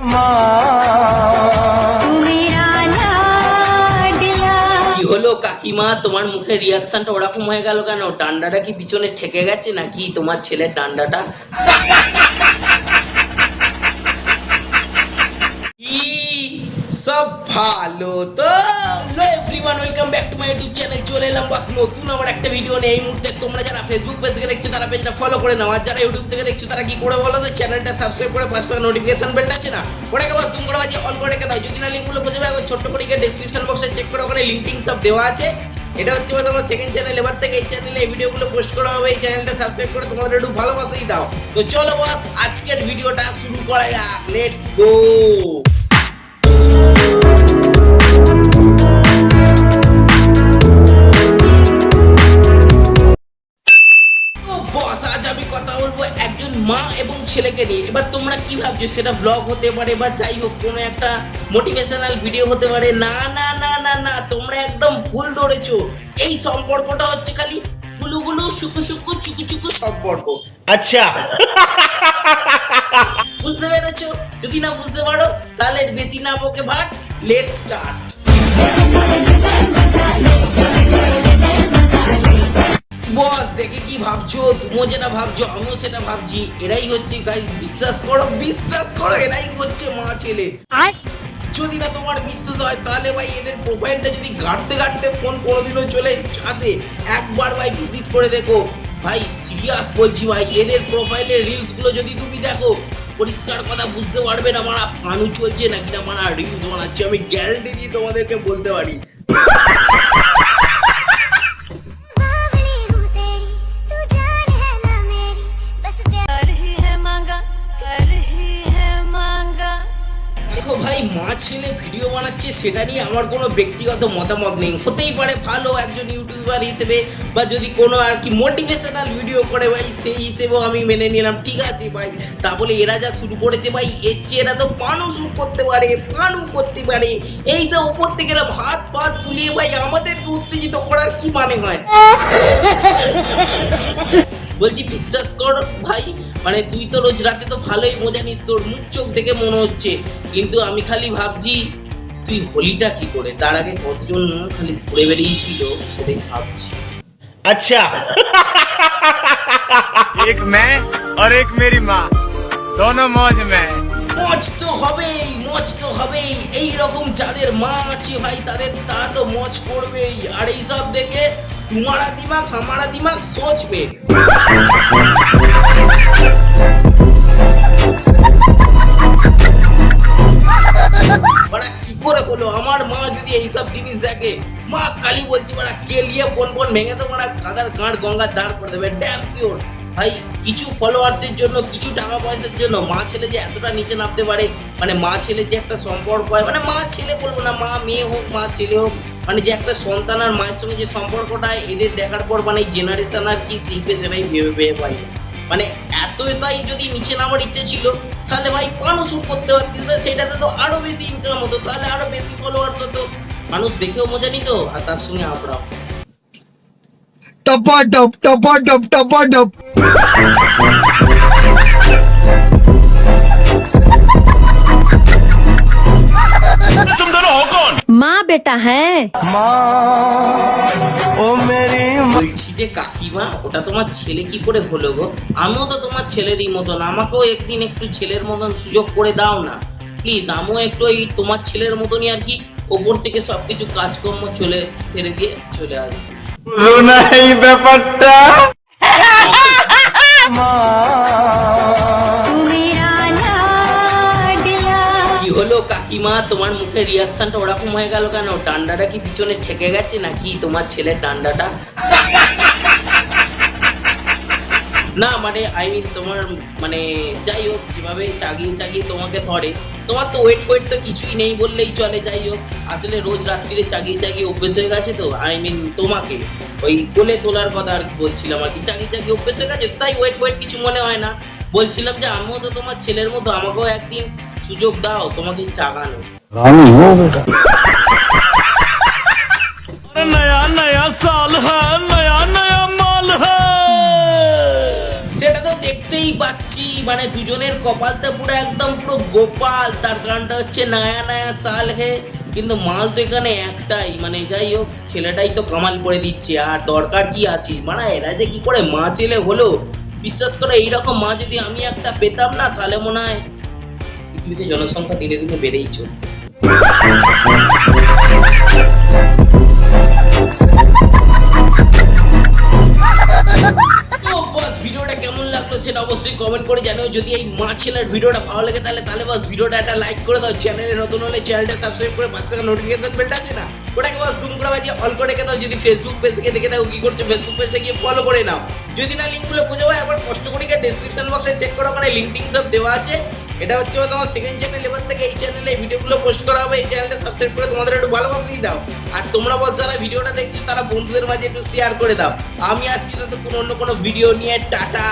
কি হলো কাকিমা? তোমার মুখের রিয়াকশনটা ওরকম হয়ে গেল কেন? ডান্ডাটা কি পিছনে ঠেকে গেছে নাকি তোমার ছেলের ডান্ডাটা? সব ভালো তো। Hello everyone welcome back YouTube channel চলে এলাম, বাস নতুন আমার একটা ভিডিও নিয়ে এই মুহূর্তে তোমরা যারা ফেসবুক পেজ থেকে দেখছ, তারা পেজটা ফলো করে নাও। আর যারা ইউটিউব থেকে দেখছ, তারা কি করে বলো তো চ্যানেলটা সাবস্ক্রাইব করে পাশে নোটিফিকেশন বেলটা আছে না? ওটাকে বাস তুমি করে বাজে অল করে রেখে দাও। যদি না লিঙ্কগুলো বুঝে যাবে ছোট্ট করে গিয়ে ডেসক্রিপশন বক্সে চেক করে ওখানে লিঙ্ক সব দেওয়া আছে। এটা হচ্ছে বাস আমার সেকেন্ড চ্যানেল এবার থেকে এই চ্যানেলে এই ভিডিওগুলো পোস্ট করা হবে, এই চ্যানেলটা সাবস্ক্রাইব করে তোমাদের একটু ভালোবাসাই দাও। তো চলো বস, আজকের ভিডিওটা শুরু করা যাক। লেটস গো যে সেটা ব্লগ হতে পারে বা যাই হোক কোনো একটা মোটিভেশনাল ভিডিও হতে পারে না না না না না তোমরা একদম ভুল ধরেছো। এই সম্পর্কটা হচ্ছে খালি গুলুগুলু সুকু সুকু চুকু চুকু সম্পর্ক। আচ্ছা। বুঝতে পেরেছ? যদি না বুঝতে পারো তাহলে বেশি না বকে ভাট লেট স্টার্ট বস দেখে কি ভাবছ? তুমিও যেটা ভাবছ আমিও সেটা ভাবছি। এরাই হচ্ছে গাইস বিশ্বাস করো বিশ্বাস করো এরাই হচ্ছে মা ছেলে। যদি না তোমার বিশ্বাস হয় তাহলে ভাই এদের প্রোফাইলটা যদি ঘাটতে ঘাটতে ফোন কোনোদিনও চলে আসে একবার ভাই ভিজিট করে দেখো। ভাই সিরিয়াস বলছি ভাই এদের প্রোফাইলের রিলসগুলো যদি তুমি দেখো পরিষ্কার কথা বুঝতে পারবে না মারা পানু চলছে নাকি না মারা রিলস বানাচ্ছে আমি গ্যারান্টি দিয়ে তোমাদেরকে বলতে পারি। দেখো ভাই, মা ছেলে ভিডিও বানাচ্ছে, সেটা নিয়ে আমার কোনো ব্যক্তিগত মতামত নেই। হতেই পারে ভালো একজন ইউটিউবার হিসেবে, বা যদি কোনো আর কি মোটিভেশনাল ভিডিও করে ভাই, সেই হিসেবেও আমি মেনে নিলাম। ঠিক আছে ভাই তা বলে এরা যা শুরু করেছে ভাই, এর চেয়ে এরা তো পানও শুরু করতে পারে পানও করতে পারে। এই যে উপর থেকে এরকম হাত পাত বুলিয়ে ভাই, আমাদেরকে উত্তেজিত করার কি মানে হয়? বলছি, বিশ্বাস কর ভাই মানে তুই তো রোজ রাতে তো ভালোই মজা নিস তোর মুখ চোখ দেখে মনে হচ্ছে। কিন্তু আমি খালি ভাবছি তুই হোলিটা কি করে? তার আগে কতজন খালি ঘুরে বেরিয়েছিল সেটাই ভাবছি। আচ্ছা। এক মে আর এক মেরি মা। দোনো মজ মে মজ তো হবেই মজ তো হবেই। এই রকম যাদের মা আছে ভাই তাদের তারা তো মজ করবেই। আর এইসব দেখে তোমারা দিমাগ হামারা দিমাগ সোচবে বাড়া কি করে হলো? আমার মা যদি এইসব জিনিস দেখে, মা কালী বলছি বাড়া কেলিয়ে ফোন ফোন ভেঙে তো বাড়া কাদার গাঁট গঙ্গার দাঁড় করে দেবে। ড্যাম শিওর ভাই, কিছু ফলোয়ার্সের জন্য, কিছু টাকা পয়সার জন্য মা ছেলে যে এতটা নিচে নামতে পারে? মানে মা ছেলে যে একটা সম্পর্ক হয় মানে মা ছেলে বলব না, মা মেয়ে হোক, মা ছেলে হোক মানে যে একটা সন্তান আর মায়ের সঙ্গে যে সম্পর্কটা, এদের দেখার পর মানে জেনারেশন আর কি শিখবে সেটাই ভেবে পেয়ে পাই মানে এতটাই যদি নিচে নামার ইচ্ছে ছিল, তাহলে ভাই পানও করতে পারতিস না, সেটাতে তো আরও বেশি ইনকাম হতো, তাহলে আরও বেশি ফলোয়ার্স হতো। মানুষ দেখেও মজা নিত, আর তার সঙ্গে আমরাও। টপা টপ টপা টপ টপা টপ বেটা হ্যাঁ বলছি যে কাকিমা ওটা তোমার ছেলে কি করে হলো গো? আমিও তো তোমার ছেলেরই মতন। আমাকেও একদিন একটু ছেলের মতন সুযোগ করে দাও না। প্লিজ আমিও একটু এই তোমার ছেলের মতনই আর কি ওপর থেকে সবকিছু কাজকর্ম চলে সেরে দিয়ে চলে আসব। ব্যাপারটা কাকিমা তোমার মুখের রিয়াকশনটা ওরকম হয়ে গেল কেন? ডান্ডাটা কি পিছনে ঠেকে গেছে নাকি তোমার ছেলের ডান্ডাটা? না মানে আই মিন তোমার মানে যাই হোক, যেভাবে চাগিয়ে চাগিয়ে তোমাকে ধরে, তোমার তো ওয়েট ফোয়েট তো কিছুই নেই বললেই চলে, যাই হোক। আসলে রোজ রাত্রিরে চাগিয়ে চাগিয়ে অভ্যেস হয়ে গেছে তো আই মিন তোমাকে। ওই কোলে তোলার কথা আর কি বলছিলাম আর কি, চাগিয়ে চাগিয়ে অভ্যেস হয়ে গেছে, তাই ওয়েট ফোয়েট কিছু মনে হয় না। বলছিলাম যে আমিও তো তোমার ছেলের মতো আমাকেও একদিন সুযোগ দাও তোমাকে চাগানো রামি সেটা তো দেখতেই পাচ্ছি মানে দুজনের কপালটা পুরো একদম পুরো গোপাল তার গানটা হচ্ছে নয়া নয়া সাল হে। কিন্তু মাল তো এখানে একটাই মানে যাই হোক ছেলেটাই তো কামাল করে দিচ্ছে আর দরকার কি আছে? মানে এরা যে কি করে মা ছেলে হলো? বিশ্বাস করে, এইরকম মা যদি আমি একটা পেতাম না, তাহলে মনে হয় পৃথিবীতে জনসংখ্যা দিনে দিনে বেড়েই চলতো। ছেলের ভিডিওটা ভালো লাগে তাহলে তাহলে বস ভিডিওটা একটা লাইক করে দাও। চ্যানেলে নতুন হলে চ্যানেলটা সাবস্ক্রাইব করে পাশে নোটিফিকেশন বেলটা আছে না? ওটাকে বস দুম করে বাজিয়ে অল করে রেখে দাও। যদি ফেসবুক পেজ থেকে দেখে থাকো কি করছ ফেসবুক পেজটা গিয়ে ফলো করে নাও। যদি না লিঙ্কগুলো খুঁজে পাও, একবার কষ্ট করে গিয়ে ডেসক্রিপশন বক্সে চেক করো, ওখানে লিঙ্ক টিঙ্ক সব দেওয়া আছে। এটা হচ্ছে তোমার সেকেন্ড চ্যানেল এবার থেকে এই চ্যানেলে ভিডিওগুলো পোস্ট করা হবে। এই চ্যানেলটা সাবস্ক্রাইব করে তোমাদের একটু ভালোবাসা দিয়ে দাও। আর তোমরা বস যারা ভিডিওটা দেখছ, তারা বন্ধুদের মাঝে একটু শেয়ার করে দাও। আমি আসছি তো কোনো অন্য কোনো ভিডিও নিয়ে। টাটা!